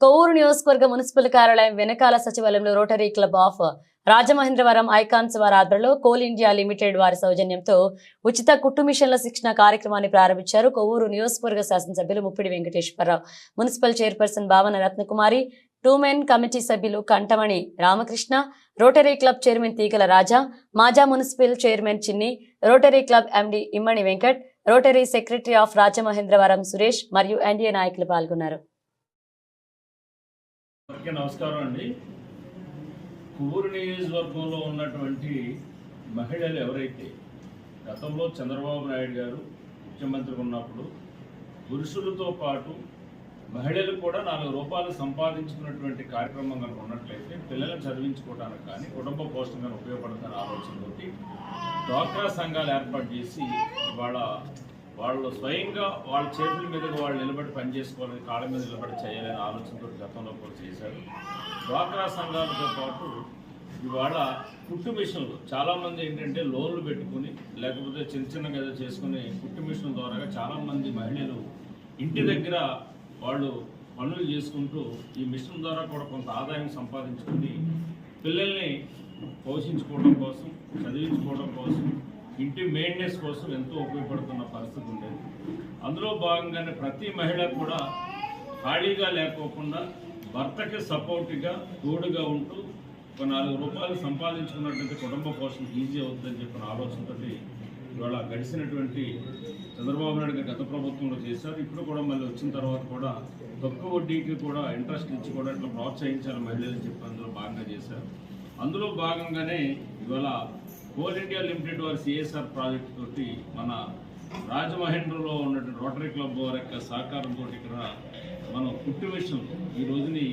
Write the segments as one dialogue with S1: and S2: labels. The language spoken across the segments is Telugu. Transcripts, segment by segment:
S1: కొవ్వూరు నియోజకవర్గ మున్సిపల్ కార్యాలయం వెనకాల సచివాలయంలో rotary club of Rajamahendravaram icons వారి ఆధ్వర్యంలో కోల్ ఇండియా లిమిటెడ్ వారి సౌజన్యంతో ఉచిత కుట్టు మిషన్ల శిక్షణ కార్యక్రమాన్ని ప్రారంభించారు కొవ్వూరు నియోజకవర్గ శాసనసభ్యులు ముప్పిడి వెంకటేశ్వరరావు. మున్సిపల్ చైర్పర్సన్ భావన రత్నకుమారి టూమెన్ కమిటీ సభ్యులు Kantamani Ramakrishna rotary club chairman Teegala Raja Maaza municipal chairman Chinni rotary club MD Immani Venkat rotary secretary of Rajamahendravaram Suresh మరియు ఎన్డీఏ నాయకులు పాల్గొన్నారు.
S2: అందరికీ నమస్కారం అండి. కువూరు నియోజకవర్గంలో ఉన్నటువంటి మహిళలు ఎవరైతే గతంలో చంద్రబాబు నాయుడు గారు ముఖ్యమంత్రి ఉన్నప్పుడు పురుషులతో పాటు మహిళలు కూడా నాలుగు రూపాయలు సంపాదించుకున్నటువంటి కార్యక్రమం కనుక ఉన్నట్లయితే పిల్లలను చదివించుకోవడానికి కానీ కుటుంబ పోషణ కానీ ఉపయోగపడుతున్న ఆలోచనతోటి డ్వాక్రా సంఘాలు ఏర్పాటు చేసి వాళ్ళ వాళ్ళు స్వయంగా వాళ్ళ చేతుల మీదుగా వాళ్ళు నిలబడి పనిచేసుకోవాలని కాళ్ళ మీద నిలబడి చేయాలనే ఆలోచనతో గతంలో కూడా చేశారు. డ్వాక్రా సంఘాలతో పాటు ఇవాళ కుట్టు మిషన్లు చాలామంది ఏంటంటే లోన్లు పెట్టుకుని లేకపోతే చిన్న చిన్నగా ఏదో చేసుకుని కుట్టు మిషన్ ద్వారా చాలామంది మహిళలు ఇంటి దగ్గర వాళ్ళు పనులు చేసుకుంటూ ఈ మిషన్ ద్వారా కూడా కొంత ఆదాయం సంపాదించుకుని పిల్లల్ని పోషించుకోవడం కోసం చదివించుకోవడం కోసం ఇంటి మెయింటెనెన్స్ కోసం ఎంతో ఉపయోగపడుతున్న పరిస్థితి ఉండేది. అందులో భాగంగానే ప్రతి మహిళ కూడా ఖాళీగా లేకోకుండా భర్తకి సపోర్ట్గా తోడుగా ఉంటూ ఒక నాలుగు రూపాయలు సంపాదించుకున్నట్లయితే కుటుంబ పోషణ ఈజీ అవుతుందని చెప్పిన ఆలోచనతోటి ఇవాళ గడిచినటువంటి చంద్రబాబు నాయుడు గారు గత ప్రభుత్వంలో చేశారు. ఇప్పుడు కూడా మళ్ళీ వచ్చిన తర్వాత కూడా తక్కువ వడ్డీకి కూడా ఇంట్రెస్ట్ ఇచ్చి కూడా ఇట్లా ప్రోత్సహించాలి మహిళలు చెప్పి అందులో భాగంగా చేశారు. అందులో భాగంగానే ఇవాళ కోల్ ఇండియా లిమిటెడ్ వారి సిఎస్ఆర్ ప్రాజెక్ట్ తోటి మన రాజమహేంద్రలో ఉన్నటువంటి రోటరీ క్లబ్ వారి యొక్క సహకారంతో ఇక్కడ మనం కుట్టు మిషన్ ఈ రోజుని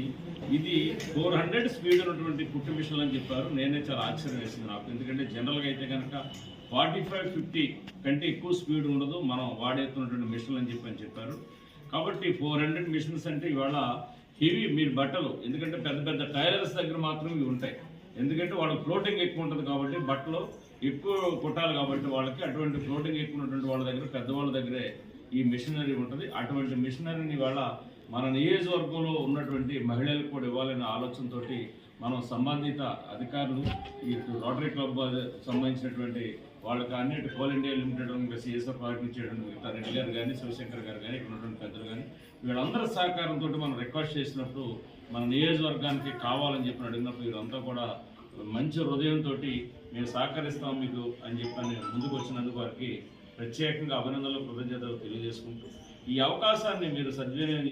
S2: ఇది ఫోర్ హండ్రెడ్ స్పీడ్ ఉన్నటువంటి కుట్టు మిషన్లు అని చెప్పారు. నేనే చాలా ఆశ్చర్యం వేసింది నాకు. ఎందుకంటే జనరల్గా అయితే కనుక ఫార్టీ ఫైవ్ ఫిఫ్టీ కంటే ఎక్కువ స్పీడ్ ఉండదు. మనం వాడేస్తున్నటువంటి మిషన్లు అని చెప్పి అని చెప్పారు. కాబట్టి ఫోర్ హండ్రెడ్ మిషన్స్ అంటే ఇవాళ హెవీ మీరు బట్టలు. ఎందుకంటే పెద్ద పెద్ద టైలర్స్ దగ్గర మాత్రమే ఇవి ఉంటాయి. ఎందుకంటే వాళ్ళకి ఫ్లోటింగ్ ఎక్కువ ఉంటుంది కాబట్టి బట్టలు ఎక్కువ కుట్టాలి కాబట్టి వాళ్ళకి అటువంటి ఫ్లోటింగ్ ఎక్కువ ఉన్నటువంటి వాళ్ళ దగ్గర పెద్దవాళ్ళ దగ్గరే ఈ మిషనరీ ఉంటుంది. అటువంటి మిషనరీని ఇవాళ మన నియోజకవర్గంలో ఉన్నటువంటి మహిళలకు కూడా ఇవ్వాలనే ఆలోచనతో మనం సంబంధిత అధికారులు ఈ రోటరీ క్లబ్ సంబంధించినటువంటి వాళ్ళకి అన్నిటి కోల్ ఇండియా లిమిటెడ్ ఇంకా సిఎస్ఆర్ ప్రాజెక్ట్ ఇచ్చేటువంటి రెడ్డి గారు కానీ శివశంకర్ గారు కానీ ఇక్కడ ఉన్నటువంటి పెద్దలు వీళ్ళందరి సహకారంతో మనం రిక్వెస్ట్ చేసినప్పుడు మన నియోజకవర్గానికి కావాలని చెప్పి అడిగినప్పుడు వీళ్ళంతా కూడా మంచి హృదయంతో మేము సహకరిస్తాం మీకు అని చెప్పని ముందుకు వచ్చినందుకు వారికి ప్రత్యేకంగా అభినందనలు కృతజ్ఞతలు తెలియజేసుకుంటూ ఈ అవకాశాన్ని మీరు సద్వినియోగం